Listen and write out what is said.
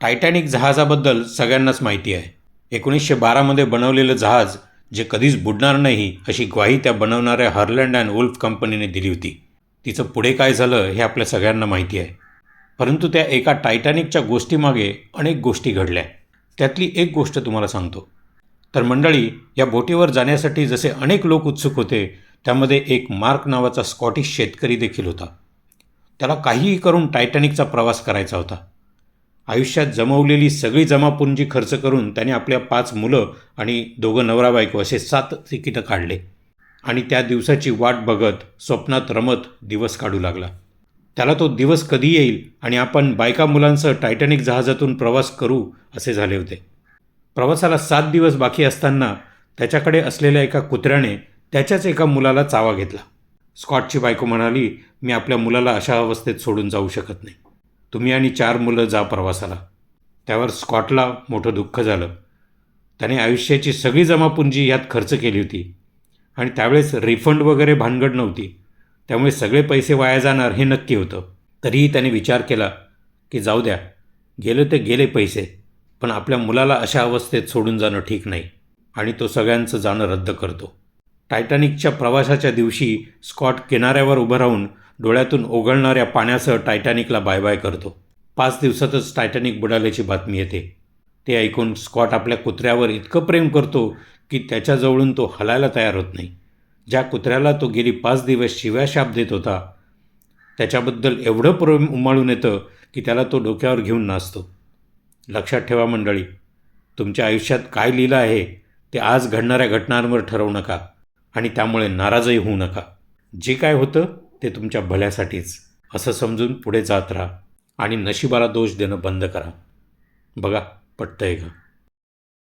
Titanic जहाजाबद्दल सगळ्यांनाच माहिती आहे. एकोणीसशे बारामध्ये बनवलेलं जहाज जे कधीच बुडणार नाही अशी ग्वाही त्या बनवणाऱ्या हर्लँड अँड वुल्फ कंपनीने दिली होती. तिचं पुढे काय झालं हे आपल्या सगळ्यांना माहिती आहे. परंतु त्या एका टायटॅनिकच्या गोष्टीमागे अनेक गोष्टी घडल्या. त्यातली एक गोष्ट तुम्हाला सांगतो. तर मंडळी या बोटीवर जाण्यासाठी जसे अनेक लोक उत्सुक होते त्यामध्ये एक मार्क नावाचा स्कॉटिश शेतकरी देखील होता. त्याला काहीही करून टायटॅनिकचा प्रवास करायचा होता. आयुष्यात जमवलेली सगळी जमापुंजी खर्च करून त्याने आपल्या पाच मुलं आणि दोघं नवरा बायको असे सात तिकीटं काढले. आणि त्या दिवसाची वाट बघत स्वप्नात रमत दिवस काढू लागला. त्याला तो दिवस कधी येईल आणि आपण बायका मुलांसह टायटॅनिक जहाजातून प्रवास करू असे झाले होते. प्रवासाला सात दिवस बाकी असताना त्याच्याकडे असलेल्या एका कुत्र्याने त्याच्याच एका मुलाला चावा घेतला. स्कॉटची बायको म्हणाली मी आपल्या मुलाला अशा अवस्थेत सोडून जाऊ शकत नाही. तुम्ही आणि चार मुलं जा प्रवासाला. त्यावर स्कॉटला मोठं दुःख झालं. त्याने आयुष्याची सगळी जमापुंजी यात खर्च केली होती. आणि त्यावेळेस रिफंड वगैरे भानगड नव्हती. त्यामुळे सगळे पैसे वाया जाणार हे नक्की होतं. तरीही त्याने विचार केला की जाऊ द्या गेलं ते गेले पैसे पण आपल्या मुलाला अशा अवस्थेत सोडून जाणं ठीक नाही. आणि तो सगळ्यांचं जाणं रद्द करतो. टायटॅनिकच्या प्रवासाच्या दिवशी स्कॉट किनाऱ्यावर उभं राहून डोळ्यातून ओघळणाऱ्या पाण्यासह टायटॅनिकला बाय बाय करतो. पाच दिवसातच टायटॅनिक बुडाल्याची बातमी येते. ते ऐकून स्कॉट आपल्या कुत्र्यावर इतकं प्रेम करतो की त्याच्याजवळून तो हलायला तयार होत नाही. ज्या कुत्र्याला तो गेली पाच दिवस शिव्या शाप देत होता त्याच्याबद्दल एवढं प्रेम उमाळून येतं की त्याला तो डोक्यावर घेऊन नाचतो. लक्षात ठेवा मंडळी तुमच्या आयुष्यात काय लिहिलं आहे ते आज घडणाऱ्या घटनांवर ठरवू नका आणि त्यामुळे नाराजही होऊ नका. जे काय होतं ते तुमच्या भल्यासाठीच. असं समजून पुढे जात राहा आणि नशिबाला दोष देणं बंद करा. बघा पटतंय का?